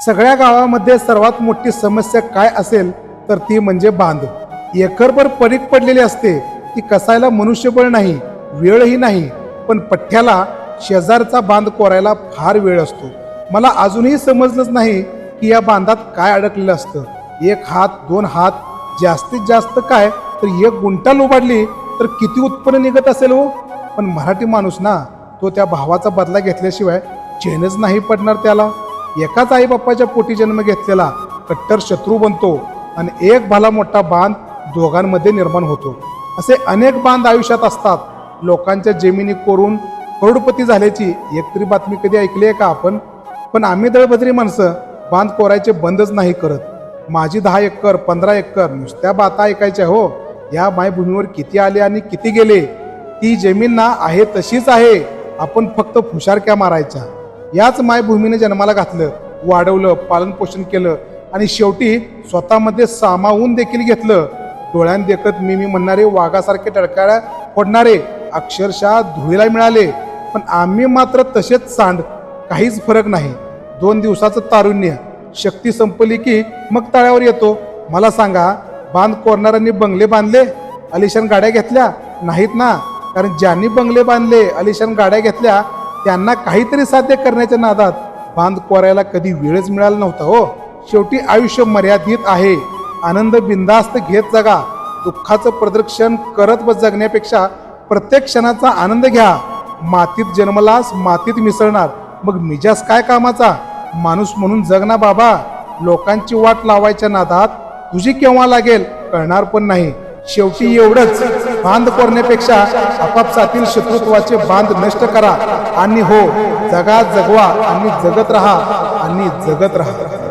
सगळ्या गावामध्ये सर्वात मोठी समस्या काय असेल तर ती म्हणजे बांध. एकरभर परीक पडलेली असते ती कसायला मनुष्यबळ नाही वेळही नाही पण पठ्ठ्याला शेजारचा बांध कोरायला फार वेळ असतो. मला अजूनही समजलंच नाही की या बांधात काय अडकलेलं असतं. एक हात दोन हात जास्तीत जास्त काय? तर एक गुंटाल उभारली तर किती उत्पन्न निघत असेल हो? पण मराठी माणूस ना तो त्या भावाचा बदला घेतल्याशिवाय चेनच नाही पडणार त्याला. एकाच आई बाप्पाच्या पोटी जन्म घेतलेला कट्टर शत्रू बनतो आणि एक भला मोठा बांध दोघांमध्ये निर्माण होतो. असे अनेक बांध आयुष्यात असतात. लोकांच्या जमिनी कोरून करोडपती झाल्याची एकतरी बातमी कधी ऐकली आहे का आपण? पण आम्ही दळभद्री माणसं बांध कोरायचे बंदच नाही करत. माझी दहा एकर पंधरा एकर नुसत्या बाता ऐकायच्या हो. या मायभूमीवर किती आले आणि किती गेले? ती जमीन ना आहे तशीच आहे. आपण फक्त फुशारक्या मारायच्या. याच मायभूमीने जन्माला घातलं वाढवलं पालनपोषण केलं आणि शेवटी स्वतःमध्ये सामावून देखील घेतलं. डोळ्यांदेखत मी मी म्हणणारे वाघासारखे टळकाळ्या फोडणारे अक्षरशः धुळीला मिळाले. पण आम्ही मात्र तसेच सांड काहीच फरक नाही. दोन दिवसाचं तारुण्य शक्ती संपली की मग तळ्यावर येतो. मला सांगा बांध कोरणाऱ्यांनी बंगले बांधले अलिशान गाड्या घेतल्या? नाहीत ना. कारण ज्यांनी बंगले बांधले अलिशान गाड्या घेतल्या त्यांना काहीतरी साध्य करण्याच्या नादात बांध कोरायला कधी वेळच मिळाला नव्हता हो. शेवटी आयुष्य मर्यादित आहे. आनंद बिंदास्त घेत जगा. दुःखाचं प्रदर्शन करत व जगण्यापेक्षा प्रत्येक क्षणाचा आनंद घ्या. मातीत जन्मलास मातीत मिसळणार. मग मिजास काय कामाचा? माणूस म्हणून जगना बाबा. लोकांची वाट लावायच्या नादात तुझी केव्हा लागेल कळणार पण नाही. शेवटी एवढंच. बांध कोरण्यापेक्षा आपापसातील शत्रुत्वाचे बांध नष्ट करा आणि हो जगा जगवा आणि जगत राहा आणि जगत राहा.